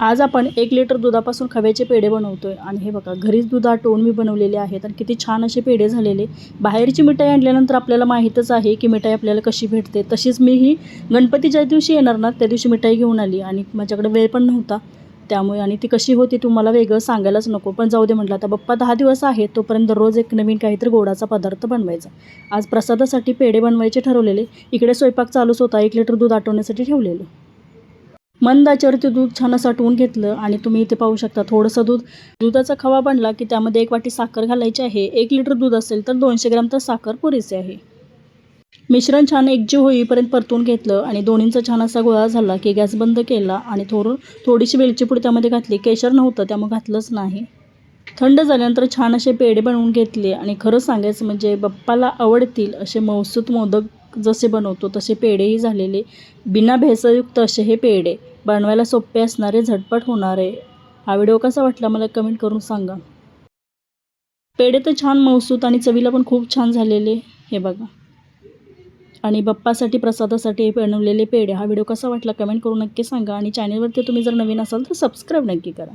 आज आपण एक लिटर दुधापासून खव्याचे पेढे बनवतोय. आणि हे बघा घरीच दूध आटवून मी बनवलेले आहेत आणि किती छान असे पेढे झालेले. बाहेरची मिठाई आणल्यानंतर आपल्याला माहीतच आहे की मिठाई आपल्याला कशी भेटते. तशीच मी ही गणपती ज्या दिवशी येणार ना त्या दिवशी मिठाई घेऊन आली आणि माझ्याकडे वेळ पण नव्हता. त्यामुळे आणि ती कशी होती तुम्हाला वेगळं सांगायलाच नको. पण जाऊ दे म्हटलं आता बाप्पा दहा दिवस आहे तोपर्यंत दररोज एक नवीन काहीतरी गोडाचा पदार्थ बनवायचा. आज प्रसादासाठी पेढे बनवायचे ठरवलेले. इकडे स्वयंपाक चालूच होता एक लिटर दूध आटवण्यासाठी ठेवलेलं. मंद आचेवरती दूध छान असं आटवून घेतलं आणि तुम्ही इथे पाहू शकता थोडंसं दूध. दुधाचा खवा बनला की त्यामध्ये एक वाटी साखर घालायची आहे. एक लिटर दूध असेल तर दोनशे ग्राम तर साखर पुरेसे आहे. मिश्रण छान एकजीव होईपर्यंत परतून घेतलं आणि दोन्हींचा छान असा गोळा झाला की गॅस बंद केला आणि थोडं थोडीशी वेलची पूड त्यामध्ये घातली. केशर नव्हतं त्यामुळे घातलंच नाही. थंड झाल्यानंतर छान असे पेढे बनवून घेतले. आणि खरं सांगायचं म्हणजे बाप्पाला आवडतील असे मौसूत मोदक जसे बनवतो तसे पेढेही झालेले. बिना भेसळयुक्त असे हे पेढे बनवायला सोपे असणारे झटपट होणारे. हा व्हिडिओ कसा वाटला मला कमेंट करून सांगा. पेढे तर छान मौसूत आणि चवीला पण खूप छान झालेले. हे बघा. आणि बप्पासाठी प्रसादासाठी हे बनवलेले पेढे हा व्हिडिओ कसा वाटला कमेंट करून नक्की सांगा. आणि चॅनलवरती तुम्ही जर नवीन असाल तर सबस्क्राईब नक्की करा.